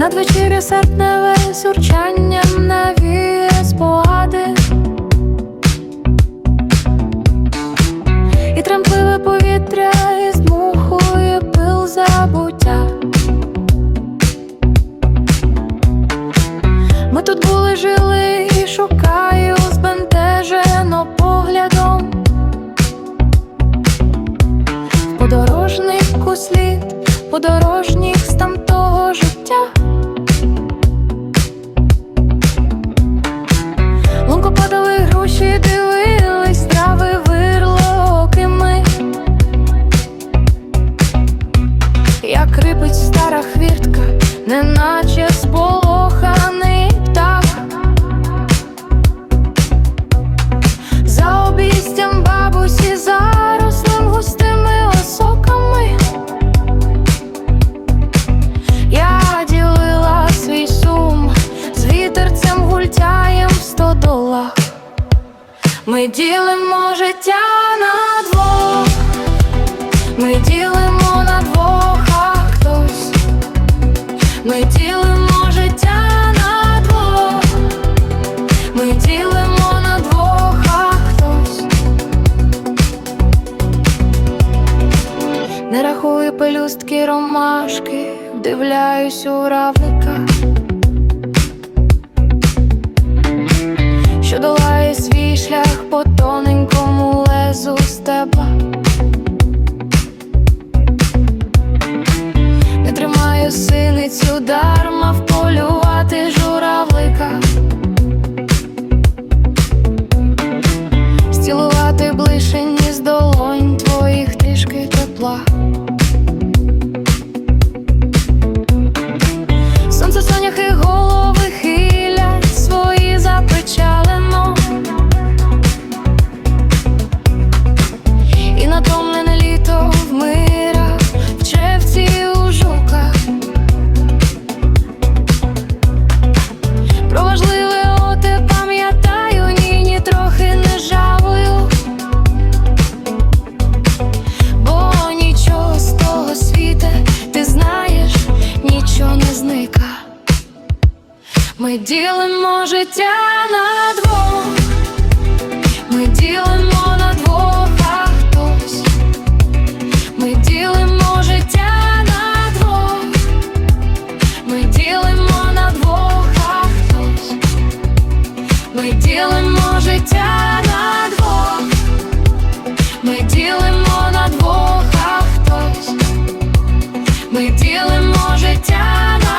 Надвечір'я серпневе з урчанням навіє спогади. І тремтливе повітря із дмухує пил забуття. Ми тут були, жили і шукаю збентежено поглядом. В подорожнику слід подорожніх стара хвіртка, неначе сполоханий птах. За обійстям бабусі зарослим густими осоками. Я ділила свій сум з вітерцем гультяєм в стодолах Ми ділимо життя на двох Не рахую пелюстки ромашки, вдивляюсь у равлика, що долає свій шлях по тоненькому лезу степа. Не тримаю синицю дарма вполювати журавлика. Стілувати блишені з долонь твоїх трішки тепла. Ми ділимо життя на двох, мы ділимо на двох, а Мы ми ділимо життя на двох, мы ділимо на двох, а Мы ми ділимо життя на двох, мы ділимо на двох, а Мы ми ділимо життя на.